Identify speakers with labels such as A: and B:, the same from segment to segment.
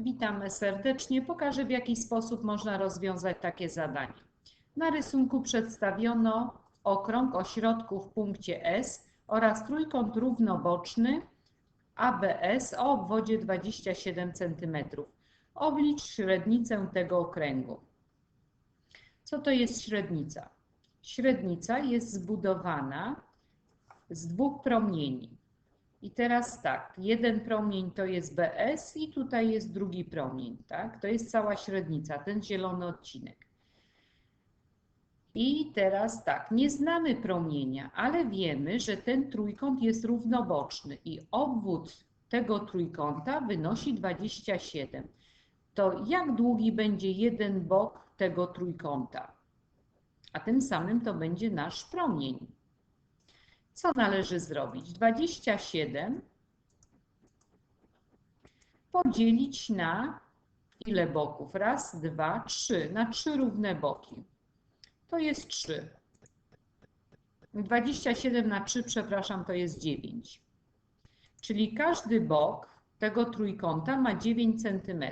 A: Witamy serdecznie. Pokażę w jaki sposób można rozwiązać takie zadanie. Na rysunku przedstawiono okrąg o środku w punkcie S oraz trójkąt równoboczny ABS o obwodzie 27 cm. Oblicz średnicę tego okręgu. Co to jest średnica? Średnica jest zbudowana z dwóch promieni. I teraz tak, jeden promień to jest BS i tutaj jest drugi promień, tak? To jest cała średnica, ten zielony odcinek. I teraz tak, nie znamy promienia, ale wiemy, że ten trójkąt jest równoboczny i obwód tego trójkąta wynosi 27. To jak długi będzie jeden bok tego trójkąta? A tym samym to będzie nasz promień. Co należy zrobić? 27 podzielić na ile boków? Raz, dwa, trzy. Na trzy równe boki. To jest 3. 27 na 3, przepraszam, to jest 9. Czyli każdy bok tego trójkąta ma 9 cm.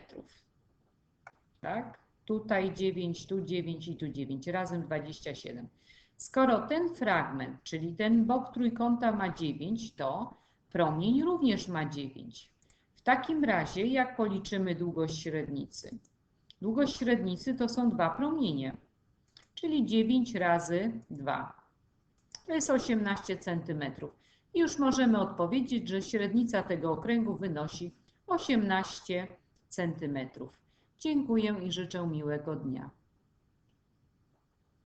A: Tak? Tutaj 9, tu 9 i tu 9. Razem 27. Skoro ten fragment, czyli ten bok trójkąta ma 9, to promień również ma 9. W takim razie, jak policzymy długość średnicy? Długość średnicy to są dwa promienie, czyli 9 razy 2. To jest 18 cm. I już możemy odpowiedzieć, że średnica tego okręgu wynosi 18 cm. Dziękuję i życzę miłego dnia.